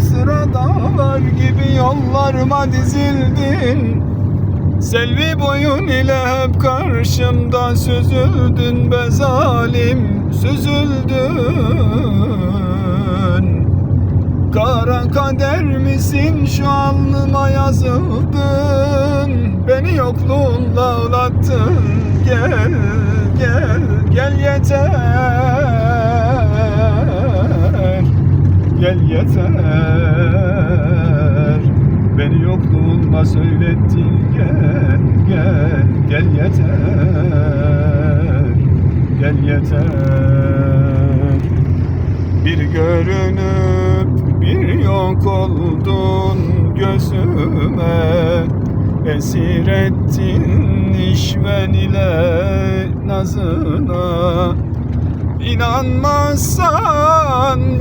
Sıra dağlar gibi yollarıma dizildin. Selvi boyun ile hep karşımda süzüldün be zalim süzüldün. Kara kader misin şu alnıma yazıldın? Beni yokluğunla ağlattın. Gel gel gel yeter Gel yeter. Beni yokluğunla söylettin Gel gel gel yeter. Gel yeter. Bir görünüp bir yok oldun gözüme. Esir ettin işven ile nazına. İnanmazsan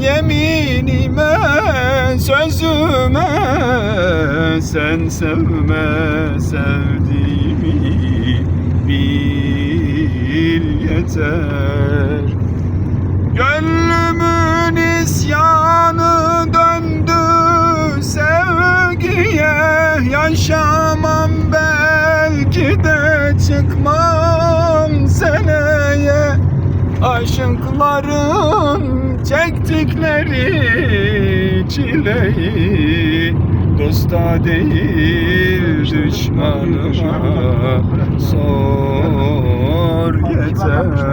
yeminime sözüme Sen sevme sevdiğimi bil yeter. Gönlümün isyanı döndü sevgiye Yaşamam belki de seneye Aşıkların çektikleri çileyi Dosta değil düşmanıma sor yeter